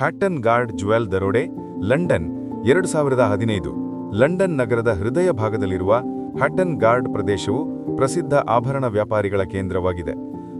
ಹ್ಯಾಟನ್ guard jewel ದರೋಡೆ, London, ಎರಡು ಸಾವಿರದ ಹದಿನೈದು. ಲಂಡನ್ ನಗರದ ಹೃದಯ ಭಾಗದಲ್ಲಿರುವ ಹ್ಯಾಟನ್ ಗಾರ್ಡ್ ಪ್ರದೇಶವು ಪ್ರಸಿದ್ಧ ಆಭರಣ ವ್ಯಾಪಾರಿಗಳ ಕೇಂದ್ರವಾಗಿದೆ.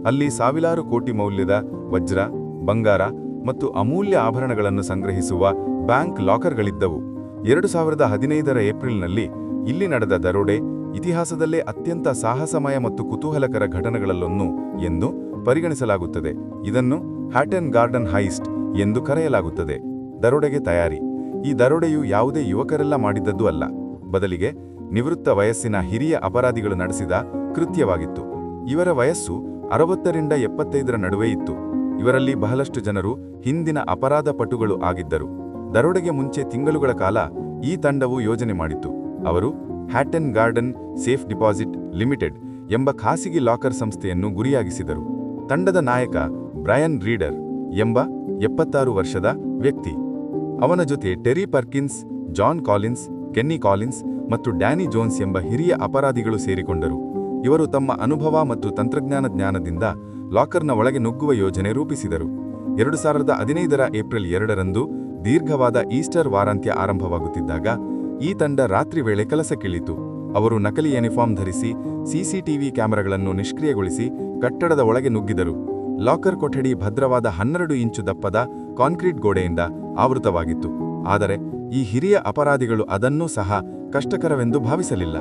ಅಲ್ಲಿ ಸಾವಿರಾರು ಕೋಟಿ ಮೌಲ್ಯದ ವಜ್ರ, ಬಂಗಾರ ಮತ್ತು ಅಮೂಲ್ಯ ಆಭರಣಗಳನ್ನು ಸಂಗ್ರಹಿಸುವ ಬ್ಯಾಂಕ್ ಲಾಕರ್ಗಳಿದ್ದವು. ಎರಡು ಸಾವಿರದ ಹದಿನೈದರ ಏಪ್ರಿಲ್ನಲ್ಲಿ ಇಲ್ಲಿ ನಡೆದ ದರೋಡೆ ಇತಿಹಾಸದಲ್ಲೇ ಅತ್ಯಂತ ಸಾಹಸಮಯ ಮತ್ತು ಕುತೂಹಲಕರ ಘಟನೆಗಳಲ್ಲೊಂದು ಎಂದು ಪರಿಗಣಿಸಲಾಗುತ್ತದೆ. ಇದನ್ನು ಹ್ಯಾಟನ್ ಗಾರ್ಡನ್ ಹೈಸ್ಟ್ ಎಂದು ಕರೆಯಲಾಗುತ್ತದೆ. ದರೋಡೆಗೆ ತಯಾರಿ. ಈ ದರೋಡೆಯು ಯಾವುದೇ ಯುವಕರೆಲ್ಲ ಮಾಡಿದ್ದದ್ದು ಅಲ್ಲ. ಬದಲಿಗೆ ನಿವೃತ್ತ ವಯಸ್ಸಿನ ಹಿರಿಯ ಅಪರಾಧಿಗಳು ನಡೆಸಿದ ಕೃತ್ಯವಾಗಿತ್ತು. ಇವರ ವಯಸ್ಸು ಅರವತ್ತರಿಂದ ಎಪ್ಪತ್ತೈದರ ನಡುವೆ ಇತ್ತು. ಇವರಲ್ಲಿ ಬಹಳಷ್ಟು ಜನರು ಹಿಂದಿನ ಅಪರಾಧ ಪಟುಗಳು ಆಗಿದ್ದರು. ದರೋಡೆಗೆ ಮುಂಚೆ ತಿಂಗಳುಗಳ ಕಾಲ ಈ ತಂಡವು ಯೋಜನೆ ಮಾಡಿತ್ತು. ಅವರು Hatton Garden safe deposit limited ಎಂಬ ಖಾಸಗಿ ಲಾಕರ್ ಸಂಸ್ಥೆಯನ್ನು ಗುರಿಯಾಗಿಸಿದರು. ತಂಡದ ನಾಯಕ ಬ್ರಯನ್ ರೀಡರ್ ಎಂಬ ಎಪ್ಪತ್ತಾರು ವರ್ಷದ ವ್ಯಕ್ತಿ. ಅವನ ಜೊತೆ Terry Perkins, John Collins, Kenny Collins ಮತ್ತು ಡ್ಯಾನಿ ಜೋನ್ಸ್ ಎಂಬ ಹಿರಿಯ ಅಪರಾಧಿಗಳು ಸೇರಿಕೊಂಡರು. ಇವರು ತಮ್ಮ ಅನುಭವ ಮತ್ತು ತಂತ್ರಜ್ಞಾನ ಜ್ಞಾನದಿಂದ ಲಾಕರ್ನ ಒಳಗೆ ನುಗ್ಗುವ ಯೋಜನೆ ರೂಪಿಸಿದರು. ಎರಡು ಸಾವಿರದ ಹದಿನೈದರ ಏಪ್ರಿಲ್ ಎರಡರಂದು ದೀರ್ಘವಾದ ಈಸ್ಟರ್ ವಾರಾಂತ್ಯ ಆರಂಭವಾಗುತ್ತಿದ್ದಾಗ ಈ ತಂಡ ರಾತ್ರಿ ವೇಳೆ ಕೆಲಸಕ್ಕಿಳಿತು ಅವರು ನಕಲಿ ಯೂನಿಫಾರ್ಮ್ ಧರಿಸಿ, ಸಿಸಿಟಿವಿ ಕ್ಯಾಮೆರಾಗಳನ್ನು ನಿಷ್ಕ್ರಿಯಗೊಳಿಸಿ ಕಟ್ಟಡದ ಒಳಗೆ ನುಗ್ಗಿದರು. ಲಾಕರ್ ಕೊಠಡಿ ಭದ್ರವಾದ ಹನ್ನೆರಡು ಇಂಚು ದಪ್ಪದ ಕಾಂಕ್ರೀಟ್ ಗೋಡೆಯಿಂದ ಆವೃತವಾಗಿತ್ತು. ಆದರೆ ಈ ಹಿರಿಯ ಅಪರಾಧಿಗಳು ಅದನ್ನೂ ಸಹ ಕಷ್ಟಕರವೆಂದು ಭಾವಿಸಲಿಲ್ಲ.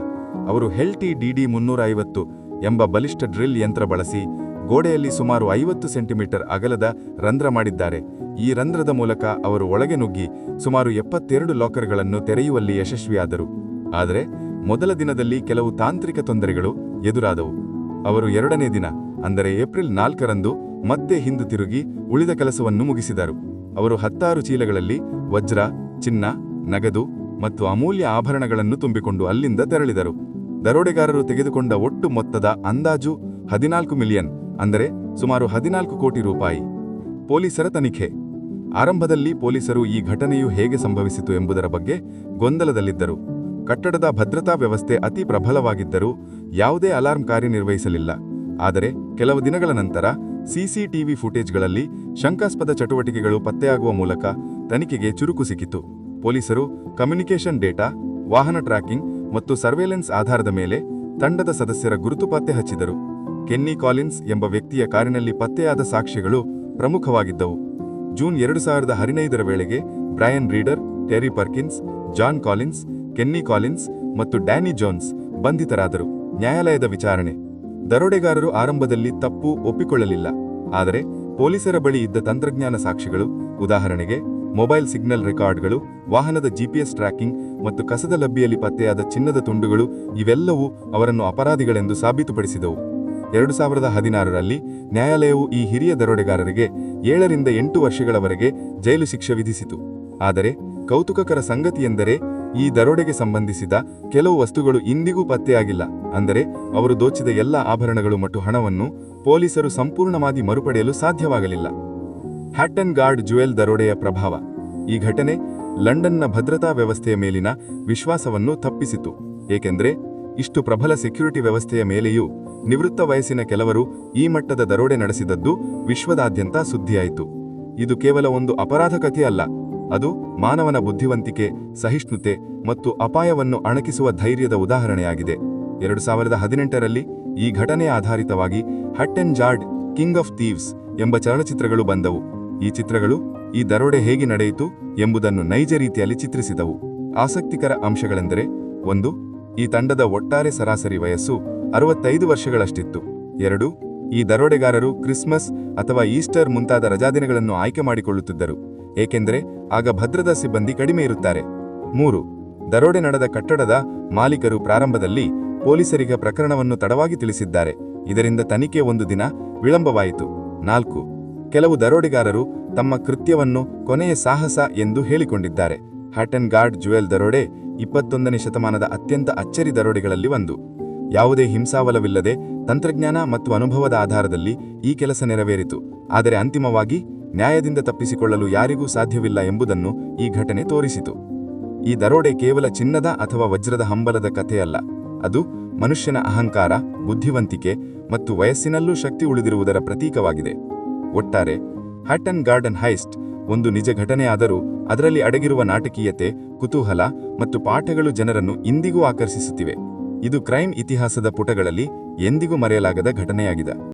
ಅವರು ಹೆಲ್ಟಿ ಡಿಡಿ ಮುನ್ನೂರ ಐವತ್ತು ಎಂಬ ಬಲಿಷ್ಠ ಡ್ರಿಲ್ ಯಂತ್ರ ಬಳಸಿ ಗೋಡೆಯಲ್ಲಿ ಸುಮಾರು ಐವತ್ತು ಸೆಂಟಿಮೀಟರ್ ಅಗಲದ ರಂಧ್ರ ಮಾಡಿದ್ದಾರೆ. ಈ ರಂಧ್ರದ ಮೂಲಕ ಅವರು ಒಳಗೆ ನುಗ್ಗಿ ಸುಮಾರು ಎಪ್ಪತ್ತೆರಡು ಲಾಕರ್ಗಳನ್ನು ತೆರೆಯುವಲ್ಲಿ ಯಶಸ್ವಿಯಾದರು. ಆದರೆ ಮೊದಲ ದಿನದಲ್ಲಿ ಕೆಲವು ತಾಂತ್ರಿಕ ತೊಂದರೆಗಳು ಎದುರಾದವು. ಅವರು ಎರಡನೇ ದಿನ ಅಂದರೆ ಏಪ್ರಿಲ್ ನಾಲ್ಕರಂದು ಮತ್ತೆ ಹಿಂದು ತಿರುಗಿ ಉಳಿದ ಕೆಲಸವನ್ನು ಮುಗಿಸಿದರು. ಅವರು ಹತ್ತಾರು ಚೀಲಗಳಲ್ಲಿ ವಜ್ರ, ಚಿನ್ನ, ನಗದು ಮತ್ತು ಅಮೂಲ್ಯ ಆಭರಣಗಳನ್ನು ತುಂಬಿಕೊಂಡು ಅಲ್ಲಿಂದ ತೆರಳಿದರು. ದರೋಡೆಗಾರರು ತೆಗೆದುಕೊಂಡ ಒಟ್ಟು ಮೊತ್ತದ ಅಂದಾಜು ಹದಿನಾಲ್ಕು ಮಿಲಿಯನ್, ಅಂದರೆ ಸುಮಾರು ಹದಿನಾಲ್ಕು ಕೋಟಿ ರೂಪಾಯಿ. ಪೊಲೀಸರ ತನಿಖೆ. ಆರಂಭದಲ್ಲಿ ಪೊಲೀಸರು ಈ ಘಟನೆಯು ಹೇಗೆ ಸಂಭವಿಸಿತು ಎಂಬುದರ ಬಗ್ಗೆ ಗೊಂದಲದಲ್ಲಿದ್ದರು. ಕಟ್ಟಡದ ಭದ್ರತಾ ವ್ಯವಸ್ಥೆ ಅತಿ ಪ್ರಬಲವಾಗಿದ್ದರೂ ಯಾವುದೇ ಅಲಾರ್ಮ್ ಕಾರ್ಯನಿರ್ವಹಿಸಲಿಲ್ಲ. ಆದರೆ ಕೆಲವು ದಿನಗಳ ನಂತರ ಸಿಸಿಟಿವಿ ಫುಟೇಜ್ಗಳಲ್ಲಿ ಶಂಕಾಸ್ಪದ ಚಟುವಟಿಕೆಗಳು ಪತ್ತೆಯಾಗುವ ಮೂಲಕ ತನಿಖೆಗೆ ಚುರುಕು ಸಿಕ್ಕಿತು. ಪೊಲೀಸರು ಕಮ್ಯುನಿಕೇಷನ್ ಡೇಟಾ, ವಾಹನ ಟ್ರ್ಯಾಕಿಂಗ್ ಮತ್ತು ಸರ್ವೇಲೆನ್ಸ್ ಆಧಾರದ ಮೇಲೆ ತಂಡದ ಸದಸ್ಯರ ಗುರುತು ಪತ್ತೆ ಹಚ್ಚಿದರು. ಕೆನ್ನಿ ಕಾಲಿನ್ಸ್ ಎಂಬ ವ್ಯಕ್ತಿಯ ಕಾರಿನಲ್ಲಿ ಪತ್ತೆಯಾದ ಸಾಕ್ಷ್ಯಗಳು ಪ್ರಮುಖವಾಗಿದ್ದವು. ಜೂನ್ ಎರಡು ಸಾವಿರದ ಹದಿನೈದರ ವೇಳೆಗೆ Brian Reader Terry Perkins, John Collins, Kenny Collins ಮತ್ತು ಡ್ಯಾನಿ ಜೋನ್ಸ್ ಬಂಧಿತರಾದರು. ನ್ಯಾಯಾಲಯದ ವಿಚಾರಣೆ ದರೋಡೆಗಾರರು ಆರಂಭದಲ್ಲಿ ತಪ್ಪು ಒಪ್ಪಿಕೊಳ್ಳಲಿಲ್ಲ. ಆದರೆ ಪೊಲೀಸರ ಬಳಿ ಇದ್ದ ತಂತ್ರಜ್ಞಾನ ಸಾಕ್ಷಿಗಳು, ಉದಾಹರಣೆಗೆ ಮೊಬೈಲ್ ಸಿಗ್ನಲ್ ರೆಕಾರ್ಡ್ಗಳು, ವಾಹನದ ಜಿಪಿಎಸ್ ಟ್ರ್ಯಾಕಿಂಗ್ ಮತ್ತು ಕಸದ ಲಬ್ಬಿಯಲ್ಲಿ ಪತ್ತೆಯಾದ ಚಿನ್ನದ ತುಂಡುಗಳು ಇವೆಲ್ಲವೂ ಅವರನ್ನು ಅಪರಾಧಿಗಳೆಂದು ಸಾಬೀತುಪಡಿಸಿದವು. ಎರಡು ಸಾವಿರದ ಹದಿನಾರರಲ್ಲಿ ನ್ಯಾಯಾಲಯವು ಈ ಹಿರಿಯ ದರೋಡೆಗಾರರಿಗೆ ಏಳರಿಂದ ಎಂಟು ವರ್ಷಗಳವರೆಗೆ ಜೈಲು ಶಿಕ್ಷೆ ವಿಧಿಸಿತು. ಆದರೆ ಕೌತುಕಕರ ಸಂಗತಿಯೆಂದರೆ ಈ ದರೋಡೆಗೆ ಸಂಬಂಧಿಸಿದ ಕೆಲವು ವಸ್ತುಗಳು ಇಂದಿಗೂ ಪತ್ತೆಯಾಗಿಲ್ಲ. ಅಂದರೆ, ಅವರು ದೋಚಿದ ಎಲ್ಲ ಆಭರಣಗಳು ಮತ್ತು ಹಣವನ್ನು ಪೊಲೀಸರು ಸಂಪೂರ್ಣವಾಗಿ ಮರುಪಡೆಯಲು ಸಾಧ್ಯವಾಗಲಿಲ್ಲ. ಹ್ಯಾಟನ್ ಗಾರ್ಡ್ ಜುವೆಲ್ ದರೋಡೆಯ ಪ್ರಭಾವ. ಈ ಘಟನೆ ಲಂಡನ್ನ ಭದ್ರತಾ ವ್ಯವಸ್ಥೆಯ ಮೇಲಿನ ವಿಶ್ವಾಸವನ್ನು ತಪ್ಪಿಸಿತು. ಏಕೆಂದರೆ, ಇಷ್ಟು ಪ್ರಬಲ ಸೆಕ್ಯುರಿಟಿ ವ್ಯವಸ್ಥೆಯ ಮೇಲೆಯೂ ನಿವೃತ್ತ ವಯಸ್ಸಿನ ಕೆಲವರು ಈ ಮಟ್ಟದ ದರೋಡೆ ನಡೆಸಿದದ್ದು ವಿಶ್ವದಾದ್ಯಂತ ಸುದ್ದಿಯಾಯಿತು. ಇದು ಕೇವಲ ಒಂದು ಅಪರಾಧ ಕಥೆ ಅಲ್ಲ. ಅದು ಮಾನವನ ಬುದ್ಧಿವಂತಿಕೆ, ಸಹಿಷ್ಣುತೆ ಮತ್ತು ಅಪಾಯವನ್ನು ಅಣಕಿಸುವ ಧೈರ್ಯದ ಉದಾಹರಣೆಯಾಗಿದೆ. ಎರಡು ಸಾವಿರದ ಹದಿನೆಂಟರಲ್ಲಿ ಈ ಘಟನೆ ಆಧಾರಿತವಾಗಿ Hatton garden king of thieves ಎಂಬ ಚಲನಚಿತ್ರಗಳು ಬಂದವು. ಈ ಚಿತ್ರಗಳು ಈ ದರೋಡೆ ಹೇಗೆ ನಡೆಯಿತು ಎಂಬುದನ್ನು ನೈಜ ರೀತಿಯಲ್ಲಿ ಚಿತ್ರಿಸಿದವು. ಆಸಕ್ತಿಕರ ಅಂಶಗಳೆಂದರೆ, ಒಂದು, ಈ ತಂಡದ ಒಟ್ಟಾರೆ ಸರಾಸರಿ ವಯಸ್ಸು ಅರವತ್ತೈದು ವರ್ಷಗಳಷ್ಟಿತ್ತು. ಎರಡು, ಈ ದರೋಡೆಗಾರರು ಕ್ರಿಸ್ಮಸ್ ಅಥವಾ ಈಸ್ಟರ್ ಮುಂತಾದ ರಜಾದಿನಗಳನ್ನು ಆಯ್ಕೆ ಮಾಡಿಕೊಳ್ಳುತ್ತಿದ್ದರು. ಏಕೆಂದರೆ ಆಗ ಭದ್ರತಾ ಸಿಬ್ಬಂದಿ ಕಡಿಮೆ ಇರುತ್ತಾರೆ. ಮೂರು, ದರೋಡೆ ನಡೆದ ಕಟ್ಟಡದ ಮಾಲೀಕರು ಪ್ರಾರಂಭದಲ್ಲಿ ಪೊಲೀಸರಿಗೆ ಪ್ರಕರಣವನ್ನು ತಡವಾಗಿ ತಿಳಿಸಿದ್ದಾರೆ. ಇದರಿಂದ ತನಿಖೆ ಒಂದು ದಿನ ವಿಳಂಬವಾಯಿತು. ನಾಲ್ಕು, ಕೆಲವು ದರೋಡೆಗಾರರು ತಮ್ಮ ಕೃತ್ಯವನ್ನು ಕೊನೆಯ ಸಾಹಸ ಎಂದು ಹೇಳಿಕೊಂಡಿದ್ದಾರೆ. ಹ್ಯಾಟನ್ ಗಾರ್ಡ್ ಜುವೆಲ್ ದರೋಡೆ ಇಪ್ಪತ್ತೊಂದನೇ ಶತಮಾನದ ಅತ್ಯಂತ ಅಚ್ಚರಿ ದರೋಡೆಗಳಲ್ಲಿ ಒಂದು. ಯಾವುದೇ ಹಿಂಸಾವಲವಿಲ್ಲದೆ ತಂತ್ರಜ್ಞಾನ ಮತ್ತು ಅನುಭವದ ಆಧಾರದಲ್ಲಿ ಈ ಕೆಲಸ ನೆರವೇರಿತು. ಆದರೆ ಅಂತಿಮವಾಗಿ ನ್ಯಾಯದಿಂದ ತಪ್ಪಿಸಿಕೊಳ್ಳಲು ಯಾರಿಗೂ ಸಾಧ್ಯವಿಲ್ಲ ಎಂಬುದನ್ನು ಈ ಘಟನೆ ತೋರಿಸಿತು. ಈ ದರೋಡೆ ಕೇವಲ ಚಿನ್ನದ ಅಥವಾ ವಜ್ರದ ಹಂಬಲದ ಕಥೆಯಲ್ಲ. ಅದು ಮನುಷ್ಯನ ಅಹಂಕಾರ, ಬುದ್ಧಿವಂತಿಕೆ ಮತ್ತು ವಯಸ್ಸಿನಲ್ಲೂ ಶಕ್ತಿ ಉಳಿದಿರುವುದರ ಪ್ರತೀಕವಾಗಿದೆ. ಒಟ್ಟಾರೆ ಹ್ಯಾಟನ್ ಗಾರ್ಡನ್ ಹೈಸ್ಟ್ ಒಂದು ನಿಜ ಘಟನೆಯಾದರೂ ಅದರಲ್ಲಿ ಅಡಗಿರುವ ನಾಟಕೀಯತೆ, ಕುತೂಹಲ ಮತ್ತು ಪಾಠಗಳು ಜನರನ್ನು ಇಂದಿಗೂ ಆಕರ್ಷಿಸುತ್ತಿವೆ. ಇದು ಕ್ರೈಮ್ ಇತಿಹಾಸದ ಪುಟಗಳಲ್ಲಿ ಎಂದಿಗೂ ಮರೆಯಲಾಗದ ಘಟನೆಯಾಗಿದೆ.